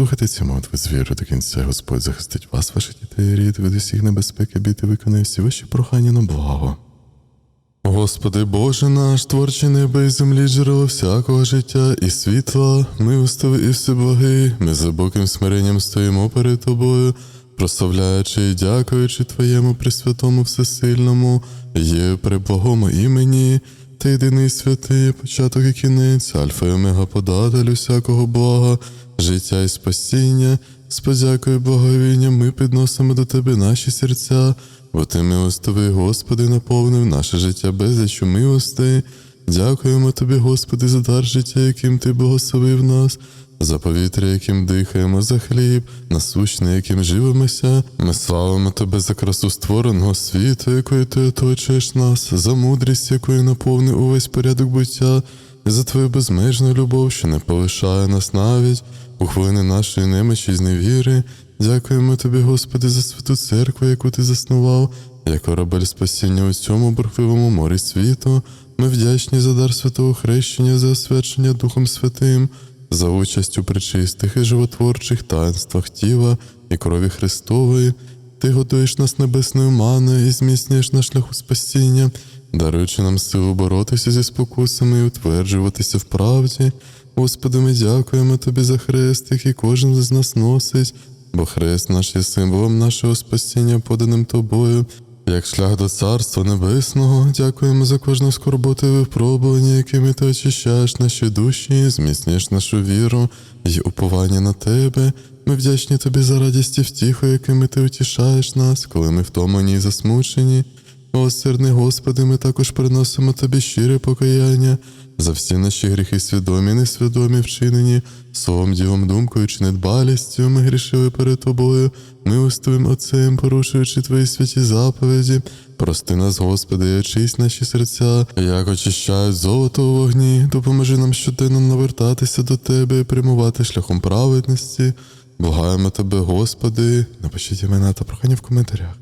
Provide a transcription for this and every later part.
Слухайте ці молитви з вірою до кінця, Господь захистить вас, ваших дітей рід від усіх небезпек і виконає всі ваші прохання на благо. Господи Боже наш, творчий неба і землі, джерело всякого життя і світла, милостивий і всеблагий, ми за Богим смиренням стоїмо перед Тобою, прославляючи і дякуючи Твоєму Пресвятому Всесильному, є преблагому імені, Ти єдиний святий, початок і кінець, альфа і омега податель усякого Бога, життя і спасіння, з подякою і благовінням ми підносимо до Тебе наші серця, бо Ти милостивий, Господи, наповнив наше життя безлічу милостей. Дякуємо Тобі, Господи, за дар життя, яким Ти благословив нас, за повітря, яким дихаємо, за хліб, насущний, яким живемося. Ми славимо Тебе за красу створеного світу, якою Ти оточуєш нас, за мудрість, якою наповнив увесь порядок буття, і за Твою безмежну любов, що не полишає нас навіть у хвилини нашої немочі й зневіри. Дякуємо Тобі, Господи, за святу церкву, яку Ти заснував, як корабель спасіння у цьому бурхливому морі світу. Ми вдячні за дар святого хрещення, за освячення Духом Святим, за участь у причистих і животворчих таїнствах тіла і крові Христової. Ти готуєш нас небесною маною і зміцнюєш на шляху спасіння, даруючи нам силу боротися зі спокусами і утверджуватися в правді. Господи, ми дякуємо Тобі за хрест, який кожен з нас носить, бо хрест наш є символом нашого спасіння, поданим Тобою, як шлях до Царства Небесного. Дякуємо за кожну скорботу і випробування, якими ти очищаєш наші душі, зміцнюєш нашу віру і уповання на Тебе. Ми вдячні Тобі за радість і втіху, якими ти утішаєш нас, коли ми втомлені і засмучені. Милосердний Господи, ми також приносимо Тобі щире покаяння за всі наші гріхи свідомі, несвідомі вчинені, словом, ділом, думкою чи недбалістю ми грішили перед Тобою, милостивим Отцем, порушуючи Твої святі заповіді. Прости нас, Господи, і очисть наші серця, як очищають золото у вогні, допоможи нам щоденно навертатися до Тебе і прямувати шляхом праведності. Благаємо Тебе, Господи, напишіть імена та прохання в коментарях.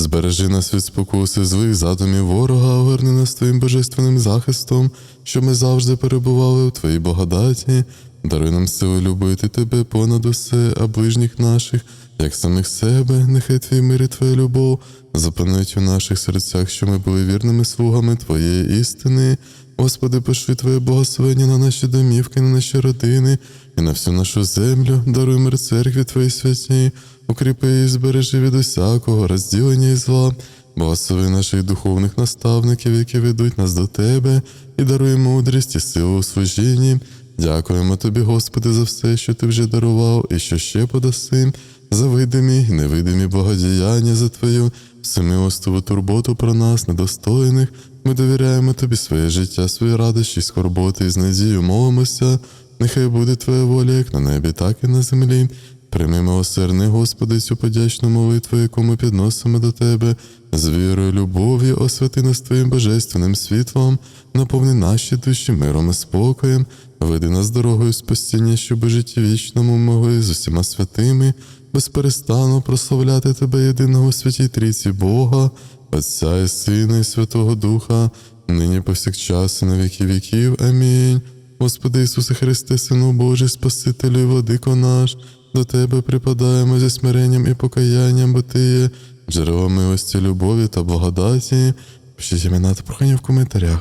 Збережи нас від спокуси злих задумів ворога, огорни нас твоїм божественним захистом, щоб ми завжди перебували у Твоїй благодаті. Даруй нам сили любити Тебе понад усе, а ближніх наших, як самих себе, нехай Твій мир і Твоя любов запанують у наших серцях, що ми були вірними слугами Твоєї істини. Господи, пошли Твоє благословення на наші домівки, на наші родини і на всю нашу землю. Даруй мир церкві Твоїй святій, укріпи і збережи від усякого розділення і зла. Благослови наших духовних наставників, які ведуть нас до Тебе, і даруй мудрість і силу у служінні. Дякуємо Тобі, Господи, за все, що Ти вже дарував, і що ще подаси, за видимі і невидимі благодіяння за Твою, всемилостиву турботу про нас, недостойних. Ми довіряємо Тобі своє життя, свої радощі, скорботи і з надією молимося. Нехай буде Твоя воля, як на небі, так і на землі. Прийми милосердний, Господи, цю подячну молитву, яку ми підносимо до Тебе, з вірою, любов'ю, освяти нас Твоїм божественним світлом, наповни наші душі миром і спокоєм, веди нас дорогою спасіння, щоб у житті вічному могли з усіма святими, безперестану прославляти Тебе єдиного святій трійці Бога, Отця і Сина, і Святого Духа, нині повсякчас і на віки віків. Амінь. Господи Ісусе Христе, Сину Божий, Спасителю і владико наш, до Тебе припадаємо зі смиренням і покаянням, бо Ти є джерело милості, любові та благодаті. Пишіть імена та прохання в коментарях.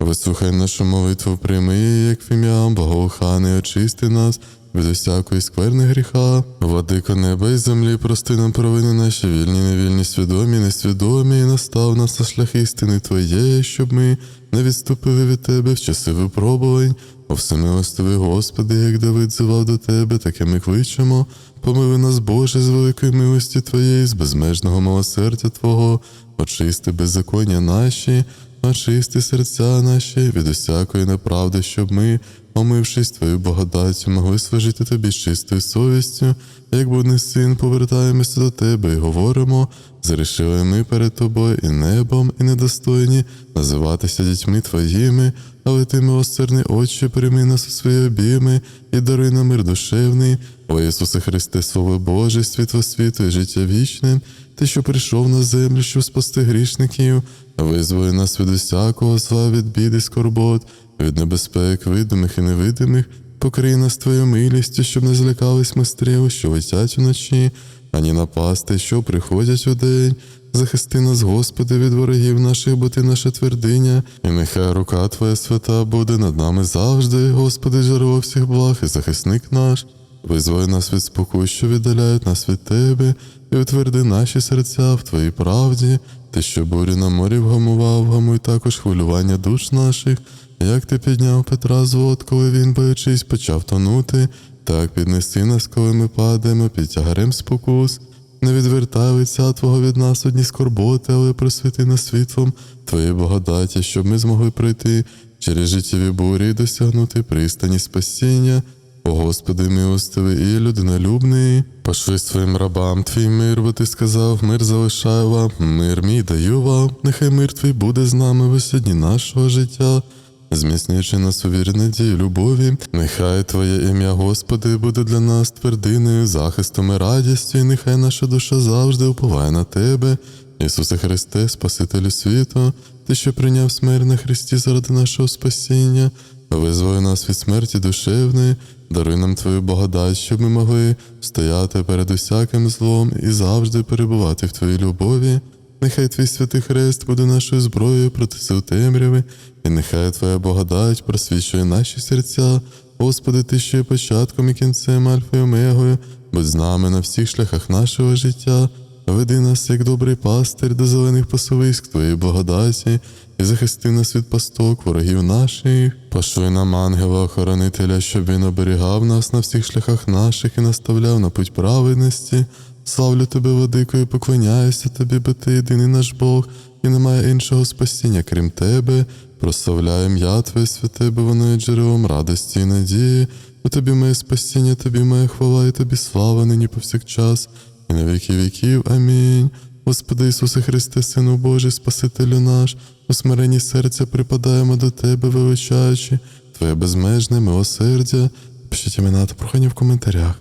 Вислухай нашу молитву, прийми як в ім'я, благоуханий, очисти нас від усякої скверни гріха. Владико неба і землі, прости нам провини наші вільні, невільні, свідомі, несвідомі, і настав нас на шлях істини Твоєї, щоб ми не відступили від Тебе в часи випробувань. О всемилостивий Господи, як Давид зивав до Тебе, таке ми кличемо. Помили нас, Боже, з великої милості Твоєї, з безмежного милосердя Твого, очисти беззаконня наші, очисти серця наші від усякої неправди, щоб ми, омившись Твою благодаттю, могли служити Тобі чистою совістю, як будний син, повертаємося до Тебе і говоримо, зрішили ми перед Тобою і небом, і недостойні називатися дітьми Твоїми, але Ти, милосердний Отче, прийми нас у свої обійми і даруй нам мир душевний, о Ісусе Христе, Слово Боже, світло світу і життя вічне, Ти, що прийшов на землю, щоб спасти грішників, визволи нас від усякого зла, від бід і скорбот, від небезпек, видимих і невидимих, покрий нас Твоєю милістю, щоб не злякались ми стріл, що летять уночі, ані напасти, що приходять удень. Захисти нас, Господи, від ворогів наших, бо Ти наша твердиня, і нехай рука Твоя свята буде над нами завжди, Господи, джерело всіх благ і захисник наш. Визволи нас від спокій, що віддаляють нас від Тебе, і утверди наші серця в Твоїй правді, Ти, що бурі на морі вгамував, гамуй також хвилювання душ наших, як ти підняв Петра з вод, коли він, боючись, почав тонути, так піднеси нас, коли ми падаємо під тягарем спокус. Не відвертай лиця Твого від нас одні скорботи, але просвіти нас світлом Твоєї благодаті, щоб ми змогли пройти через життєві бурі і досягнути пристані спасіння. Господи, милостивий і людинолюбний, пошли своїм рабам твій мир, бо ти сказав, мир залишаю вам, мир мій даю вам, нехай мир твій буде з нами в усі дні нашого життя. Зміцнюючи нас у вірі надії, любові, нехай Твоє ім'я, Господи, буде для нас твердиною, захистом і радістю, і нехай наша душа завжди уповає на Тебе, Ісусе Христе, Спасителю світу, Ти, що прийняв смерть на Христі заради нашого спасіння, визволи нас від смерті душевної, даруй нам Твою благодать, щоб ми могли стояти перед усяким злом і завжди перебувати в Твоїй любові. Нехай твій святий хрест буде нашою зброєю проти сил темряви, і нехай Твоя благодать просвічує наші серця. Господи, Ти що є початком і кінцем Альфа і Омегою, будь з нами на всіх шляхах нашого життя. Веди нас, як добрий пастир, до зелених пасовиськ Твоєї благодаті, і захисти нас від пасток, ворогів наших. Пошли нам ангела охоронителя, щоб він оберігав нас на всіх шляхах наших і наставляв на путь праведності. Славлю тебе, Владико, і поклоняюся тобі, бо ти єдиний наш Бог, і немає іншого спасіння, крім тебе. Прославляю ім'я Твоє святе, бо воно є джерелом радості і надії. У тобі моє спасіння, тобі моя хвала, і тобі слава нині повсякчас, і на віки віків. Амінь. Господи Ісусе Христе, Сину Божий, Спасителю наш, у смиренні серця припадаємо до Тебе, величаючи Твоє безмежне милосердя. Пишіть імена та прохання в коментарях.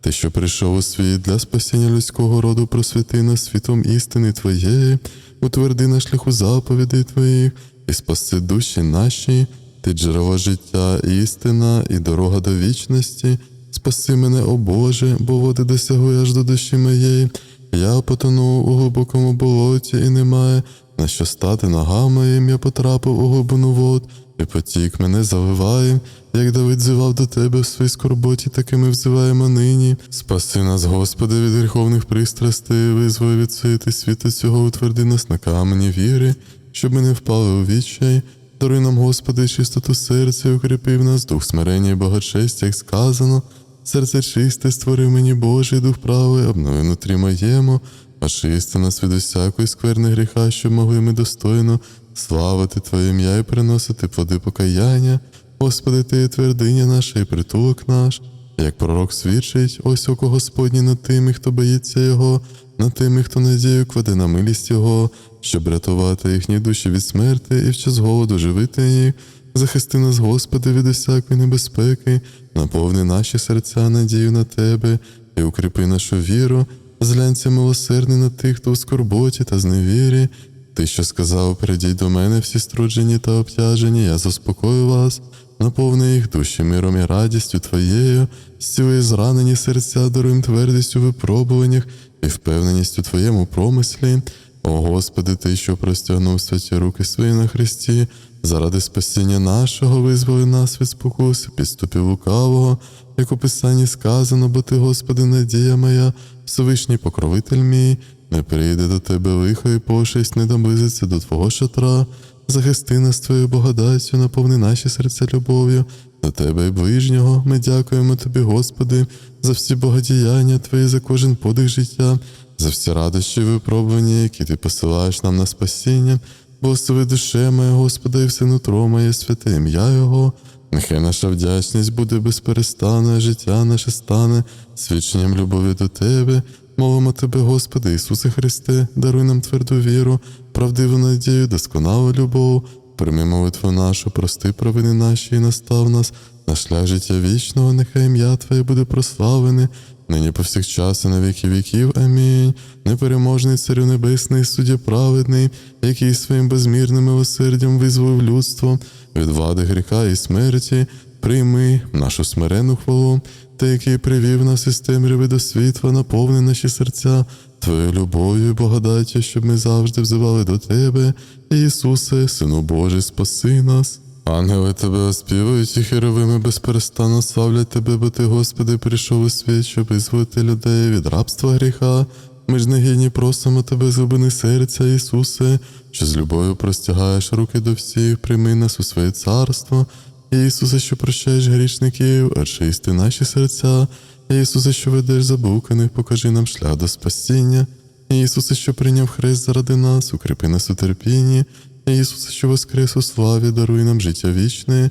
Ти, що прийшов у світ для спасіння людського роду, просвіти нас світом істини Твоєї, утверди на шляху заповідей Твоїх, і спаси душі наші, ти джерело життя, істина і дорога до вічності. Спаси мене, о Боже, бо води досягує аж до душі моєї. Я потонув у глибокому болоті, і немає на що стати ногами я потрапив у глибину вод, і потік мене заливає. Як Давид зивав до тебе в своїй скорботі, так і ми взиваємо нині. Спаси нас, Господи, від гріховних пристрастей, визволи від світи світу цього, утверди нас на камені віри, щоб ми не впали у відчай. Даруй нам, Господи, чистоту серця, укріпив нас, дух смирення і богочестя, як сказано. Серце чисте, створи мені Божий дух правий, обнови внутрі моєму, очисти нас від усякої скверни гріха, щоб могли ми достойно славити Твоє ім'я і приносити плоди покаяння. Господи, Ти є твердиня наша і притулок наш. Як пророк свідчить, ось око Господні над тими, хто боїться Його, над тими, хто надію кладе на милість Його, щоб рятувати їхні душі від смерти і в час голоду живити їх. Захисти нас, Господи, від усякої небезпеки, наповни наші серця надію на Тебе і укріпи нашу віру, зглянься милосердний на тих, хто в скорботі та зневірі. Ти, що сказав, прийдіть до мене всі струджені та обтяжені, я заспокою вас, наповни їх душі миром і радістю Твоєю, зціли зранені серця, даруєм твердістю випробуваннях і впевненість у Твоєму промислі. О Господи, Ти, що простягнув святі руки свої на Христі, заради спасіння нашого визволи нас від спокуси, підступів лукавого, як у Писанні сказано, бо Ти, Господи, надія моя, Всевишній покровитель мій, не прийде до Тебе лихо і пошесть, не доблизиться до Твого шатра. Захисти нас Твоєю благодаттю, наповни наші серця любов'ю, до Тебе і ближнього. Ми дякуємо Тобі, Господи, за всі богодіяння Твої, за кожен подих життя, за всі радощі і випробування, які Ти посилаєш нам на спасіння. Благослови душе моє, Господи, і все нутро моє, святе ім'я Його. Нехай наша вдячність буде безперестанна, життя наше стане свідченням любові до Тебе. Молимо Тебе, Господи, Ісусе Христе, даруй нам тверду віру, правдиву надію, досконалу любов. Прийми молитву нашу, прости провини наші і настав нас на шлях життя вічного, нехай ім'я Твоє буде прославлене, нині повсякчас і на віки віків. Амінь. Непереможний Царю Небесний, суддя праведний, який своїм безмірним милосердям визволив людство від вади гріха і смерті. прийми нашу смирену хвалу, ти, який привів нас із темряви до світла, наповни наші серця Твоєю любов'ю і благодаттю, щоб ми завжди взивали до Тебе, Ісусе, Сину Божий, спаси нас. Ангели тебе оспівують, і херовими безперестанно славлять тебе, бо ти, Господи, прийшов у світ, щоб визволити людей від рабства гріха. Ми ж негідні просимо тебе з глибини серця, Ісусе, що з любов'ю простягаєш руки до всіх, прийми нас у своє царство. Ісусе, що прощаєш грішників, очисти наші серця. Ісусе, що ведеш заблуканих, покажи нам шлях до спасіння. Ісусе, що прийняв хрест заради нас, укріпи нас у терпінні. Ісусе, що воскрес у славі, даруй нам життя вічне.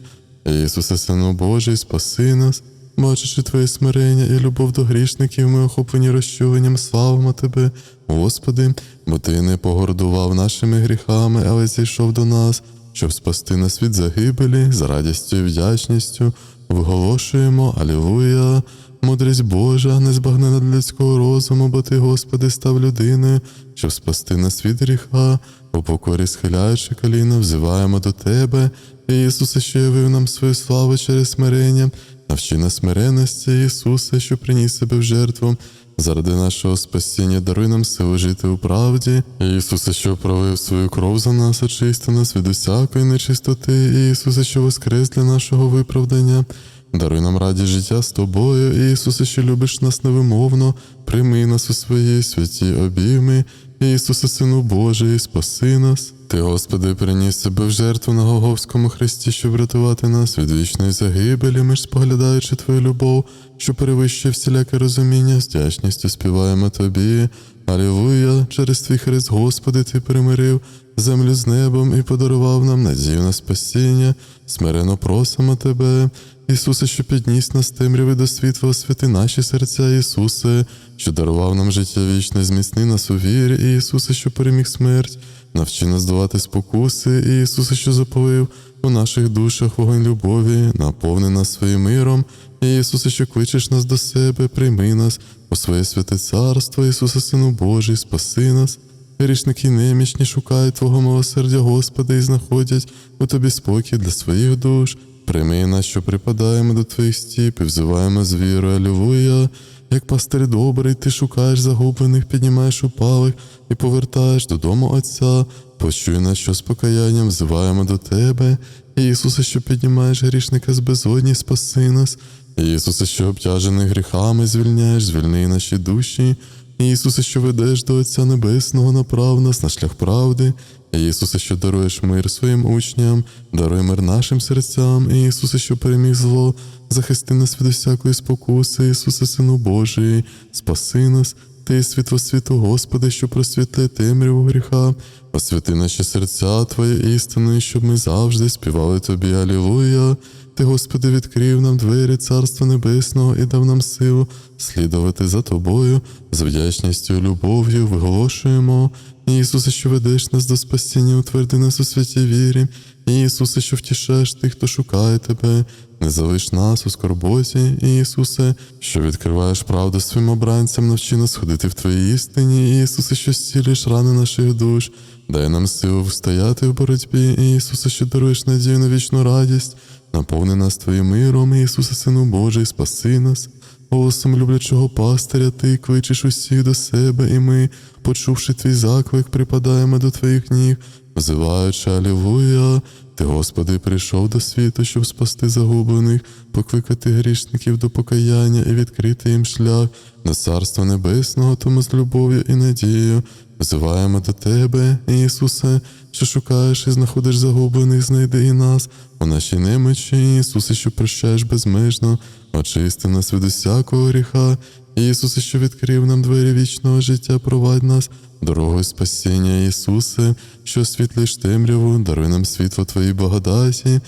Ісусе, Сину Божий, спаси нас. Бачачи Твоє смирення і любов до грішників, ми охоплені розчуленням, славимо Тебе, Господи, бо Ти не погордував нашими гріхами, але зійшов до нас, щоб спасти нас від загибелі, з радістю і вдячністю. Виголошуємо Алілуя. Мудрість Божа, незбагнена для людського розуму, бо ти, Господи, став людиною, щоб спасти нас від гріха, у покорі схиляючи коліна, взиваємо до Тебе, Ісусе, що явив нам свою славу через смирення, навчи нас смиренності, Ісусе, що приніс себе в жертву. Заради нашого спасіння даруй нам силу жити у правді. Ісусе, що пролив свою кров за нас, очисти нас від усякої нечистоти, Ісусе, що воскрес для нашого виправдання. Даруй нам радість життя з тобою, Ісусе, що любиш нас невимовно, прийми нас у свої святі обійми, Ісусе, Сину Божий, спаси нас. Ти, Господи, приніс себе в жертву на Голговському хресті, щоб врятувати нас від вічної загибелі, ми ж споглядаючи Твою любов, що перевищує всіляке розуміння, з вдячністю співаємо Тобі. Алілуя, через твій хрест, Господи, Ти примирив землю з небом і подарував нам надію на спасіння. Смирено просимо Тебе. Ісусе, що підніс нас темряви до світла, освяти наші серця, Ісусе, що дарував нам життя вічне, зміцни нас у вірі, Ісусе, що переміг смерть, навчи нас давати спокуси, і Ісусе, що запалив у наших душах вогонь любові, наповни нас своїм миром, Ісусе, що кличеш нас до себе, прийми нас у своє святе царство, Ісусе, Сину Божий, спаси нас. Грішники немічні шукають Твого милосердя, Господи, і знаходять у Тобі спокій для своїх душ. Прийми нас, що припадаємо до Твоїх стіп і взиваємо з вірою, Алілуя. Як пастир добрий, ти шукаєш загублених, піднімаєш упалих і повертаєш додому Отця. Почуй нас, що з покаянням взиваємо до Тебе. Ісусе, що піднімаєш грішника з безодні, спаси нас. Ісусе, що обтяжений гріхами, звільняєш, звільни наші душі. Ісусе, що ведеш до Отця Небесного, направ нас на шлях правди. Ісусе, що даруєш мир своїм учням, даруй мир нашим серцям, Ісусе, що переміг зло, захисти нас від усякої спокуси, Ісусе, Сину Божий, спаси нас, Ти світло світу, Господи, що просвіти темряву гріха, освяти наші серця Твоє істиною, щоб ми завжди співали Тобі, Алілуя. Ти, Господи, відкрив нам двері Царства Небесного і дав нам силу слідувати за Тобою, з вдячністю любов'ю виголошуємо. Ісусе, що ведеш нас до спасіння, утверди нас у святій вірі. Ісусе, що втішаєш тих, хто шукає Тебе, не залиш нас у скорботі, Ісусе, що відкриваєш правду своїм обранцям, навчи нас ходити в Твоїй істині, Ісусе, що зцілюєш рани наших душ, дай нам силу встояти в боротьбі, Ісусе, що даруєш надію на вічну радість, наповни нас Твоїм миром, Ісусе, Сину Божий, спаси нас. Голосом люблячого пастиря, ти кличеш усіх до себе, і ми, почувши твій заклик, припадаємо до твоїх ніг, взиваючи Алілуя. Ти, Господи, прийшов до світу, щоб спасти загублених, покликати грішників до покаяння і відкрити їм шлях до Царства Небесного, тому з любов'ю і надією. Взиваємо до Тебе, Ісусе, що шукаєш і знаходиш загублених, знайди нас. У нашій немочі, Ісусе, що прощаєш безмежно, очисти нас від усякого гріха, Ісусе, що відкрив нам двері вічного життя, провадь нас дорогою спасіння, Ісусе, що освітлиш темряву, даруй нам світло Твоїй благодаті,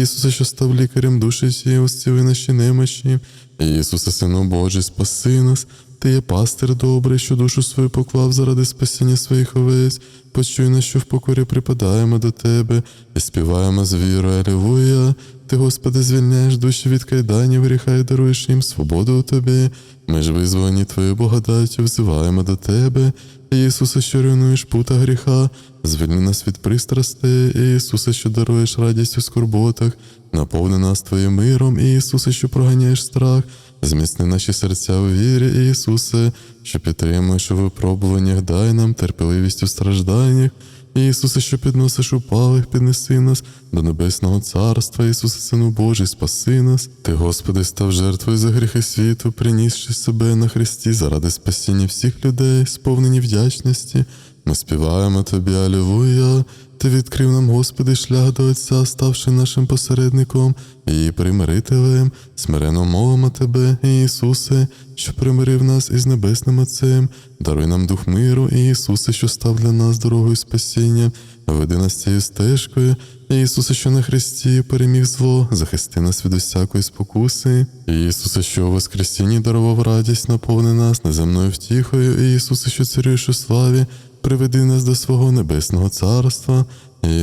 Ісусе, що став лікарем душі всі, устіли наші немочі, Ісусе, Сину Божий, спаси нас. Ти є пастир добрий, що душу свою поклав заради спасіння своїх овець. Почуй нас, що в покорі припадаємо до тебе і співаємо з вірою, Алілуя. Ти, Господи, звільняєш душі від кайданів, гріха і даруєш їм свободу у тобі. Ми ж визволені Твоєю благодаттю, взиваємо до Тебе. Ісусе, що руйнуєш пута гріха, звільни нас від пристрастей, Ісусе, що даруєш радість у скорботах, наповни нас Твоїм миром, Ісусе, що проганяєш страх, зміцни наші серця у вірі, Ісусе, що підтримуєш у випробуваннях, дай нам терпеливість у стражданнях. Ісусе, що підносиш упалих, піднеси нас до небесного царства, Ісусе, Сину Божий, спаси нас. Ти, Господи, став жертвою за гріхи світу, принісши себе на Христі заради спасіння всіх людей, сповнені вдячності. Ми співаємо Тобі, Алілуя. Ти відкрив нам, Господи, шлях до Отця, ставши нашим посередником і примирителем, смирено мовимо Тебе, Ісусе, що примирив нас із Небесним Отцем, даруй нам дух миру, Ісусе, що став для нас дорогою спасіння, веди нас цією стежкою, Ісусе, що на Христі переміг зло, захисти нас від усякої спокуси, Ісусе, що у Воскресінні дарував радість, наповни нас неземною втіхою, Ісусе, що царюєш у славі, приведи нас до свого небесного царства,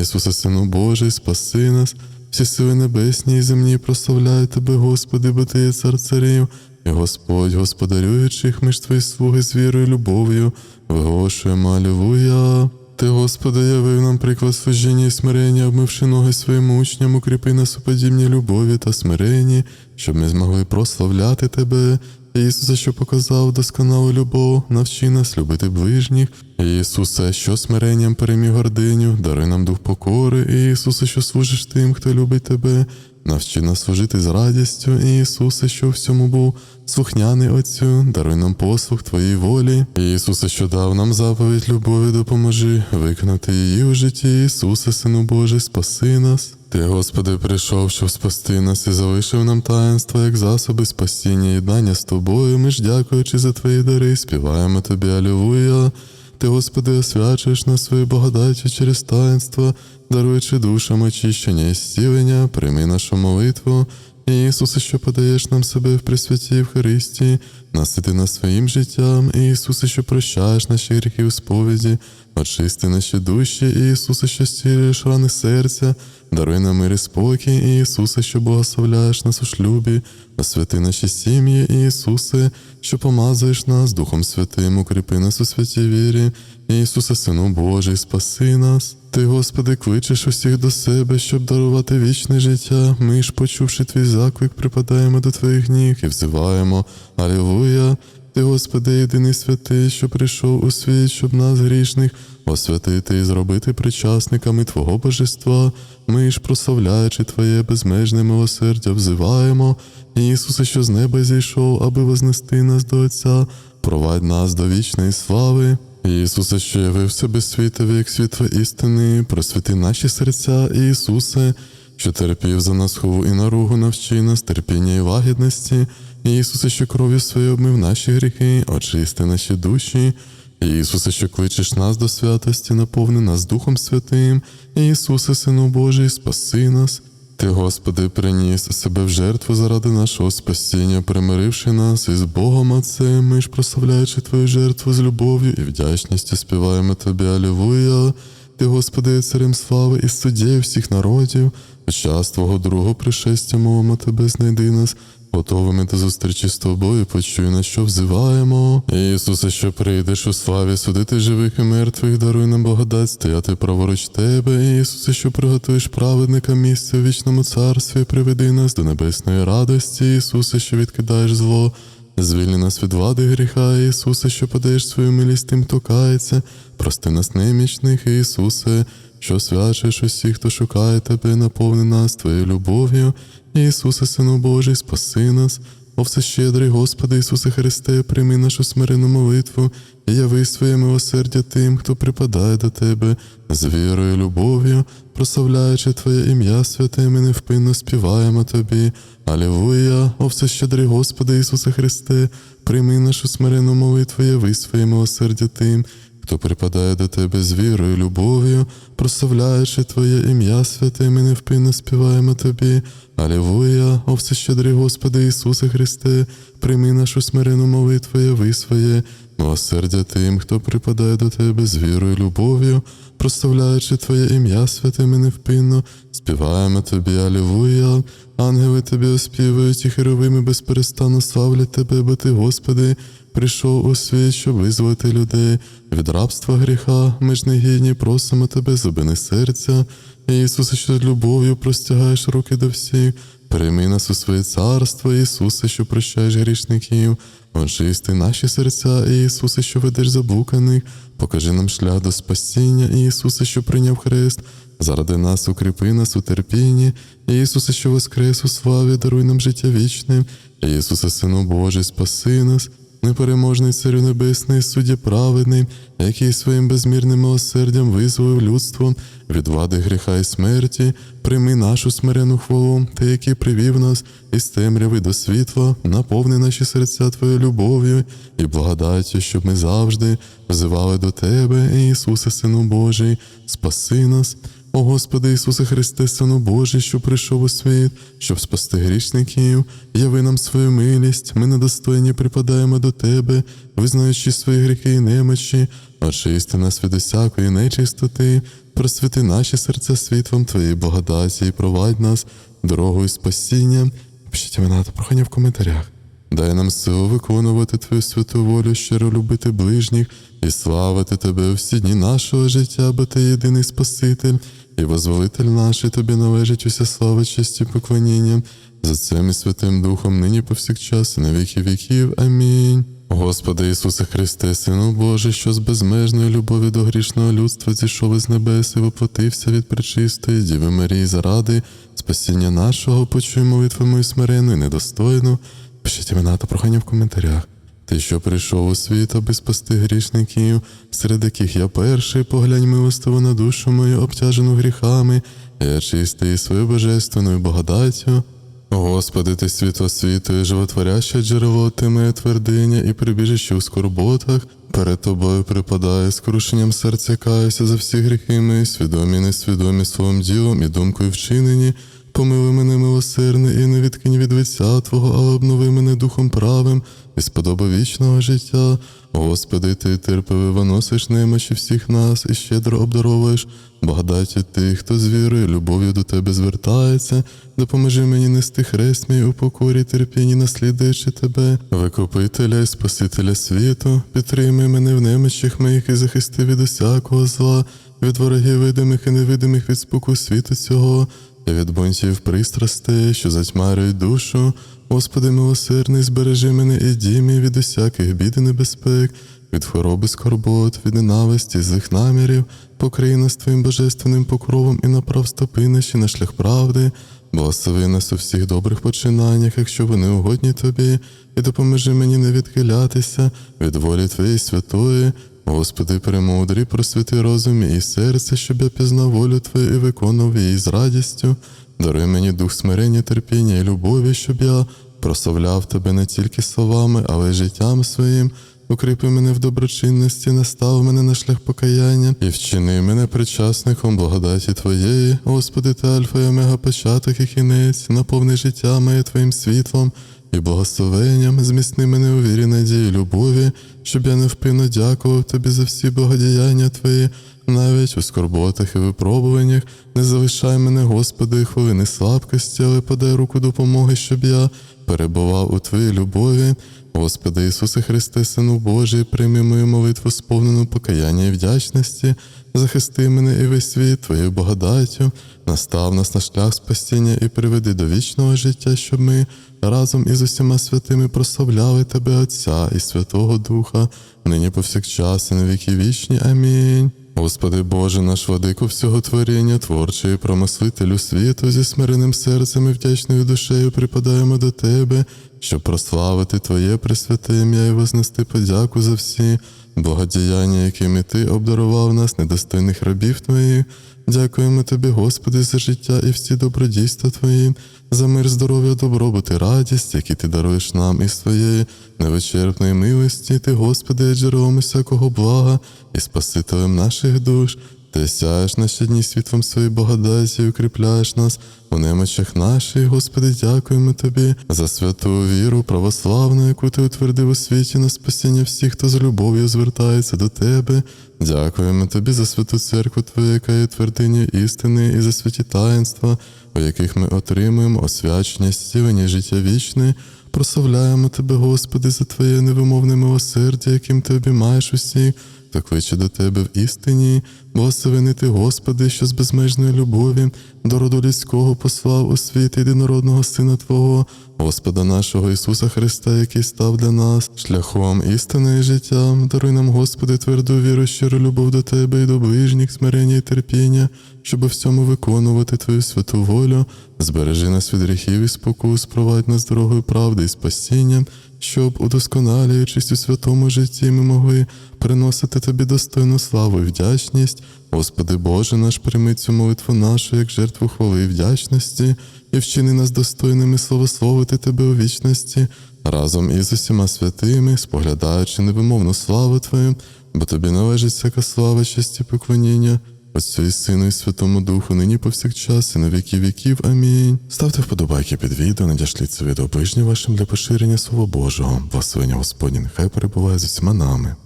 Ісусе, Сину Божий, спаси нас, всі сили небесні і земні прославляють Тебе, Господи, бо Ти є цар царів, і Господь, господарюючих між Твої слуги з вірою і любов'ю, виголошуємо Алілуя. Ти, Господи, явив нам приклад служіння і смирення, обмивши ноги своїм учням, укріпи нас у подібній любові та смиренні, щоб ми змогли прославляти Тебе. Ісусе, що показав досконалу любов, навчи нас любити ближніх. Ісусе, що смиренням переміг гординю, даруй нам дух покори. Ісусе, що служиш тим, хто любить тебе, навчи нас служити з радістю. Ісусе, що в всьому був слухняний Отцю, даруй нам послух Твоїй волі. Ісусе, що дав нам заповідь любові, допоможи виконати її у житті. Ісусе, Сину Божий, спаси нас. Ти, Господи, прийшов, щоб спасти нас і залишив нам таїнство, як засоби спасіння єднання з тобою. Ми ж, дякуючи за твої дари, співаємо тобі, Алілуя. Ти, Господи, освячуєш нас своєю благодаттю через таїнство, даруючи душам очищення і зцілення, прийми нашу молитву. Ісусе, що подаєш нам себе в Пресвятій Євхаристії, насити нас своїм життям, Ісусе, що прощаєш наші гріхи у сповіді, очисти наші душі, Ісусе, що зцілюєш рани серця, даруй нам мир і спокій, Ісусе, що благословляєш нас у шлюбі, освяти наші сім'ї, Ісусе, що помазуєш нас Духом Святим, укріпи нас у святій вірі, Ісусе, Сину Божий, спаси нас. Ти, Господи, кличеш усіх до себе, щоб дарувати вічне життя. Ми ж, почувши твій заклик, припадаємо до твоїх ніг і взиваємо. Алілуя! Ти, Господи, єдиний святий, що прийшов у світ, щоб нас грішних освятити і зробити причасниками Твого божества. Ми ж, прославляючи Твоє безмежне милосердя, взиваємо. Ісусе, що з неба зійшов, аби вознести нас до Отця, провадь нас до вічної слави. Ісусе, що явив себе світові, як світло істини, просвіти наші серця, Ісусе, що терпів за нас хову і наругу, навчи нас терпіння і лагідності. Ісусе, що кров'ю своєю обмив наші гріхи, очисти наші душі. Ісусе, що кличеш нас до святості, наповни нас Духом Святим. Ісусе, Сину Божий, спаси нас. Ти, Господи, приніс себе в жертву заради нашого спасіння, примиривши нас із Богом Отцем, ми ж прославляючи Твою жертву з любов'ю і вдячністю співаємо Тобі, Алілуя. Ти, Господи, царем слави і суддєю всіх народів, час Твого другого пришестя мовимо Тебе, знайди нас, готовими до зустрічі з тобою, почуй на що взиваємо. Ісусе, що прийдеш у славі, судити живих і мертвих, даруй нам благодать, стояти праворуч тебе. Ісусе, що приготуєш праведника місце у вічному царстві, приведи нас до небесної радості, Ісусе, що відкидаєш зло. Звільни нас від влади гріха, Ісусе, що подаєш свою милість тим, хто кається, прости нас немічних, Ісусе, що освячуєш усіх, хто шукає тебе, наповни нас Твоєю любов'ю. Ісусе, Сину Божий, спаси нас, о всещедрий Господи Ісусе Христе, прийми нашу смиренну молитву і яви своє милосердя тим, хто припадає до Тебе з вірою і любов'ю, прославляючи Твоє ім'я святе, ми невпинно співаємо Тобі. Алілуя, о всещедрий Господи Ісусе Христе, прийми нашу смиренну молитву, яви своє милосердя тим, хто припадає до тебе з вірою, любов'ю, прославляючи Твоє ім'я святе, ми невпинно співаємо Тобі. Алілуя, о всещедрий Господи Ісусе Христе, прийми нашу смирену молитву, яви своє, милосердя тим, хто припадає до Тебе з вірою, любов'ю, прославляючи Твоє ім'я святе, ми невпинно співаємо Тобі, Алілуя. Ангели Тобі оспівують і херовими безперестанно славлять Тебе, бо Ти, Господи, прийшов у світ, щоб визволити людей від рабства гріха. Ми ж негідні, просимо Тебе, зубини серця. Ісусе, що з любов'ю простягаєш руки до всіх. Прийми нас у своє царство, Ісусе, що прощаєш грішників. Очисти наші серця, Ісусе, що ведеш заблуканих, покажи нам шлях до спасіння, Ісусе, що прийняв хрест. Заради нас укріпи нас у терпінні, Ісусе, що воскрес у славі, даруй нам життя вічне, Ісусе, Сину Божий, спаси нас, непереможний Царю Небесний, суддя праведний, який своїм безмірним милосердям визволив людство від влади гріха і смерті, прийми нашу смирену хвалу, Ти, який привів нас із темряви до світла, наповни наші серця Твоєю любов'ю і благодаттю, щоб ми завжди взивали до Тебе, Ісусе, Сину Божий, спаси нас. О Господи Ісусе Христе, Сину Божий, що прийшов у світ, щоб спасти грішників, яви нам свою милість, ми недостойні припадаємо до Тебе, визнаючи свої гріхи і немочі, очисти нас від усякої нечистоти, просвіти наші серця світлом Твоєї благодаті і провадь нас дорогою спасіння. Пишіть імена та прохання в коментарях. Дай нам силу виконувати Твою святу волю, щиро любити ближніх і славити Тебе у всі дні нашого життя, бо Ти єдиний Спаситель і Возволитель наш, і Тобі належить уся слава, честь і поклоніння за цим і Святим Духом, нині повсякчас, і на віки віків. Амінь. Господи Ісусе Христе, Сину Божий, що з безмежної любові до грішного людства зійшов із небес і воплотився від пречистої Діви Марії заради спасіння нашого, почуй молитву мою смирену і недостойну. Пишіть імена та прохання в коментарях. Ти, що прийшов у світ, аби спасти грішників, серед яких я перший, поглянь милостиво на душу мою, обтяжену гріхами, я чистий свою божественною благодаттю. Господи, ти світло світу і животворяще джерело, ти моя твердиня і прибіжище у скорботах. Перед тобою припадаю, з крушенням серця каюся за всі гріхи мої, свідомі несвідомі своїм ділом і думкою вчинені. Помилуй мене милосердний і не відкинь від лиця Твого, але обнови мене духом правим і сподоба вічного життя. Господи, ти терпеливо виносиш немочі всіх нас і щедро обдаровуєш благодаті тих, хто з вірою, любов'ю до тебе звертається. Допоможи мені нести хрест мій у покорі, терпінні, наслідуючи тебе, викупителя і Спасителя світу, підтримай мене в немочах моїх і захисти від усякого зла, від ворогів видимих і невидимих від споку світу цього від бунтів пристрастей, що затьмарюють душу. Господи милосердний, збережи мене і дій мій від усяких бід і небезпек, від хвороби скорбот, від ненависті, злих намірів, покрий нас Твоїм божественним покровом і направ стопи наші на шлях правди, благослови нас у всіх добрих починаннях, якщо вони угодні Тобі, і допоможи мені не відхилятися від волі Твоєї святої. Господи, премудрий, просвіти розум і серце, щоб я пізнав волю Твою і виконував її з радістю. Даруй мені дух смирення, терпіння і любові, щоб я прославляв Тебе не тільки словами, але й життям своїм. Укріпи мене в доброчинності, настав мене на шлях покаяння і вчини мене причасником благодаті Твоєї, Господи, Ти Альфа і Омега, початок і кінець, наповни життя моє Твоїм світлом і благословенням, зміцни мене у вірі, надії, любові, щоб я невпинно дякував Тобі за всі благодіяння Твої, навіть у скорботах і випробуваннях. Не залишай мене, Господи, хвилини слабкості, але подай руку допомоги, щоб я перебував у Твоїй любові. Господи Ісусе Христе, Сину Божий, прийми мою молитву, сповнену покаяння і вдячності, захисти мене і весь світ Твоєю благодаттю, настав нас на шлях спасіння і приведи до вічного життя, щоб ми разом із усіма святими прославляли Тебе, Отця і Святого Духа, нині повсякчас і на віки вічні. Амінь. Господи Боже, наш владико всього творіння, творчий промислителю світу, зі смиреним серцем і вдячною душею припадаємо до Тебе, щоб прославити Твоє пресвяте ім'я і вознести подяку за всі благодіяння, якими Ти обдарував нас, недостойних рабів Твоїх. Дякуємо Тобі, Господи, за життя і всі добродійства Твої. За мир, здоров'я, добробут і радість, які ти даруєш нам із своєї невичерпної милості, ти, Господи, джерелом усякого блага і спасителем наших душ. Ти сяєш наші дні світлом своєї благодаті і укріпляєш нас у немочах наших. Господи, дякуємо Тобі за святу віру православну, яку Ти утвердив у світі на спасіння всіх, хто з любов'ю звертається до Тебе. Дякуємо Тобі за святу церкву Твою, яка є твердиня істини, і за святі таїнства, у яких ми отримуємо освячення, зцілення, життя вічне. Прославляємо Тебе, Господи, за Твоє невимовне милосердя, яким Ти обіймаєш усіх, хто кличе до Тебе в істині. Благословений Ти, Господи, що з безмежної любові до роду людського послав у світ єдинородного Сина Твого, Господа нашого Ісуса Христа, який став для нас шляхом істини і життя. Даруй нам, Господи, тверду віру, щиру любов до Тебе і до ближніх, смирення і терпіння, щоб у всьому виконувати Твою святу волю, збережи нас від гріхів і спокус, провадь нас дорогою правди і спасіння, щоб, удосконалюючись у святому житті, ми могли приносити Тобі достойну славу і вдячність. Господи Боже наш, прийми цю молитву нашу як жертву хвали і вдячності, і вчини нас достойними славословити Тебе у вічності, разом із усіма святими, споглядаючи невимовну славу Твою, бо Тобі належить всяка слава, честь і поклоніння. Отцю і Сину і Святому Духу, нині повсякчас і на віки віків. Амінь. Ставте вподобайки під відео, надішліть це відео ближнім вашим для поширення Слова Божого. Благословення Господні, нехай перебуває з усіма нами.